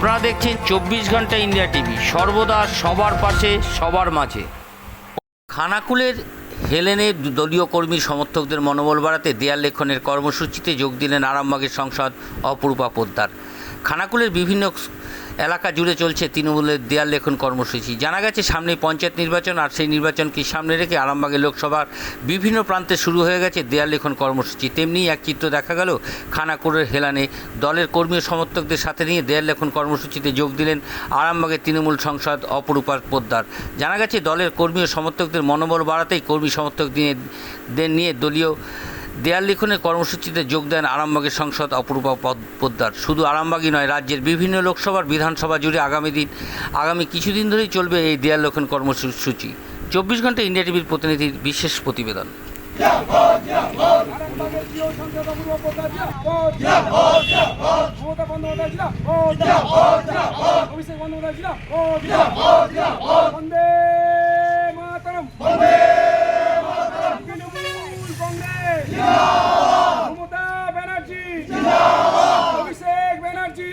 আপনারা দেখছেন চব্বিশ ঘণ্টা ইন্ডিয়া টিভি। সর্বদা সবার পাশে, সবার মাঝে। খানাকুলের হেলেনে দলীয় কর্মী সমর্থকদের মনোবল বাড়াতে দেয়াল লেখনের কর্মসূচিতে যোগ দিলেন আরামবাগের সংসদ অপূর্বা পোদ্দার। খানাকুলের বিভিন্ন এলাকা জুড়ে চলছে তৃণমূলের দেয়াল লেখন কর্মসূচি। জানা গেছে সামনে পঞ্চায়েত নির্বাচন আর সেই নির্বাচনকে সামনে রেখে আরামবাগের লোকসভার বিভিন্ন প্রান্তে শুরু হয়ে গেছে দেয়াল লেখন কর্মসূচি। তেমনি এক চিত্র দেখা গেল, খানাকুলের হেলানে দলের কর্মী সমর্থকদের সাথে নিয়ে দেয়াল লেখন কর্মসূচিতে যোগ দিলেন আরামবাগের তৃণমূল সংসদ অপরূপা পোদ্দার। জানা গেছে দলের কর্মী ও সমর্থকদের মনোবল বাড়াতেই কর্মী সমর্থক নিয়ে দলীয় দেয়াল লিখনের কর্মসূচিতে যোগ দেন আরামবাগের সংসদ অপরূপা পদ- পোদ্দার শুধু আরামবাগই নয় রাজ্যের বিভিন্ন লোকসভার বিধানসভা জুড়ে আগামী দিন আগামী কিছুদিন ধরেই চলবে এই দেয়াল লেখন কর্মসূচি চব্বিশ ঘণ্টা ইন্ডিয়া টিভির প্রতিনিধির বিশেষ প্রতিবেদন সংসদ অপূর্ব পোদ্দার জিন্দাবাদ। মমতা বন্দ্যোপাধ্যায় জিন্দাবাদ। অভিষেক বন্দ্যোপাধ্যায় জিন্দাবাদ। বন্দে মাতরম। তৃণমূল কংগ্রেস। মমতা ব্যানার্জি অভিষেক ব্যানার্জি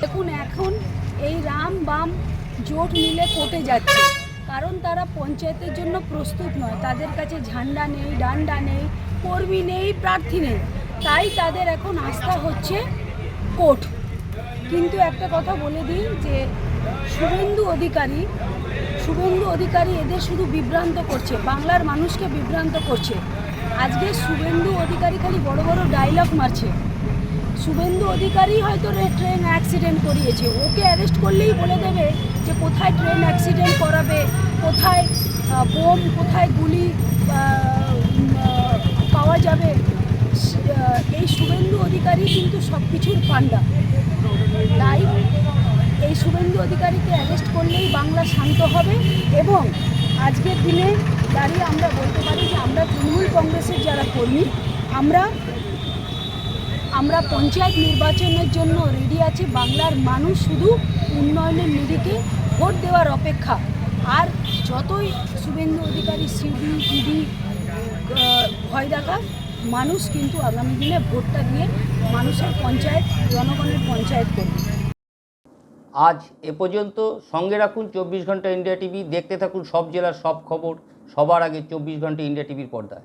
দেখুন, এখন এই রাম বাম জোট মিলে কোটে যাচ্ছে। কারণ তারা পঞ্চায়েতের জন্য প্রস্তুত নয়। তাদের কাছে ঝান্ডা নেই, ডান্ডা নেই, কর্মী নেই, প্রার্থী নেই। তাই তাদের এখন আস্থা হচ্ছে কোর্ট কিন্তু একটা কথা বলে দিই যে, শুভেন্দু অধিকারী শুভেন্দু অধিকারী এদের শুধু বিভ্রান্ত করছে। বাংলার মানুষকে বিভ্রান্ত করছে। আজকে শুভেন্দু অধিকারী খালি বড় বড় ডায়লগ মারছে। শুভেন্দু অধিকারী হয়তো ট্রেন অ্যাক্সিডেন্ট করিয়েছে। ওকে অ্যারেস্ট করলেই বলে দেবে যে কোথায় ট্রেন অ্যাক্সিডেন্ট করাবে, কোথায় বোম, কোথায় গুলি পাওয়া যাবে। এই শুভেন্দু অধিকারী কিন্তু সব কিছুর পান্ডা। তাই এই শুভেন্দু অধিকারীকে অ্যারেস্ট করলেই বাংলা শান্ত হবে এবং আজকের দিনে দাঁড়িয়ে আমরা বলতে পারি যে আমরা তৃণমূল কংগ্রেসের যারা কর্মী, আমরা আমরা পঞ্চায়েত নির্বাচনের জন্য রেডি আছি। বাংলার মানুষ শুধু উন্নয়নের নিরিখে ভোট দেওয়ার অপেক্ষা। আর যতই শুভেন্দু অধিকারী, সিডি, ইডি ভয় দেখা মানুষ কিন্তু আগামী দিনে ভোটটা দিয়ে মানুষের পঞ্চায়েত, জনগণের পঞ্চায়েত করবে। আজ এ পর্যন্ত সঙ্গে রাখুন চব্বিশ ঘণ্টা ইন্ডিয়া টিভি। দেখতে থাকুন সব জেলার সব খবর। সবার আগে চব্বিশ ঘণ্টা ইন্ডিয়া টিভির পর্দায়।